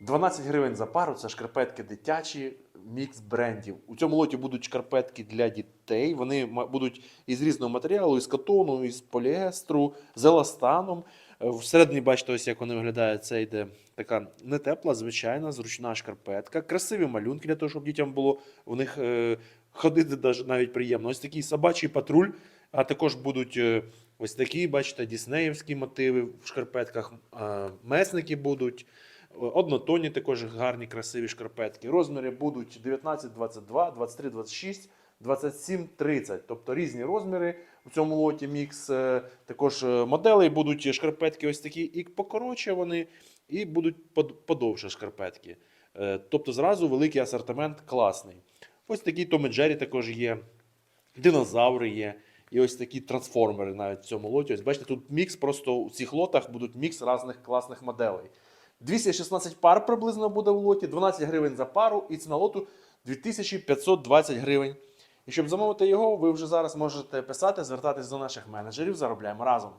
12 гривень за пару це шкарпетки дитячі, мікс брендів. У цьому лоті будуть шкарпетки для дітей. Вони будуть із різного матеріалу, із катону, із поліестру, з еластаном. Е, Всередині, бачите, ось як вони виглядають. Це йде така не тепла, звичайна, зручна шкарпетка. Красиві малюнки для того, щоб дітям було в них е, ходити навіть приємно. Ось такий собачий патруль, а також будуть е, ось такі, бачите, діснеївські мотиви в шкарпетках. Месники будуть. Однотонні також гарні, красиві шкарпетки. Розміри будуть 19, 22, 23, 26, 27, 30. Тобто різні розміри у цьому лоті мікс. Е, Також е, моделей будуть шкарпетки ось такі і покоротше вони, і будуть подовше шкарпетки. Е, Тобто зразу великий асортимент класний. Ось такі Том і Джері також є, динозаври є. І ось такі трансформери навіть в цьому лоті. Ось бачите, тут мікс, просто у цих лотах будуть мікс різних класних моделей. 216 пар приблизно буде в лоті, 12 гривень за пару, і ціна лоту 2520 гривень. І щоб замовити його, ви вже зараз можете писати, звертатись до наших менеджерів. Заробляємо разом.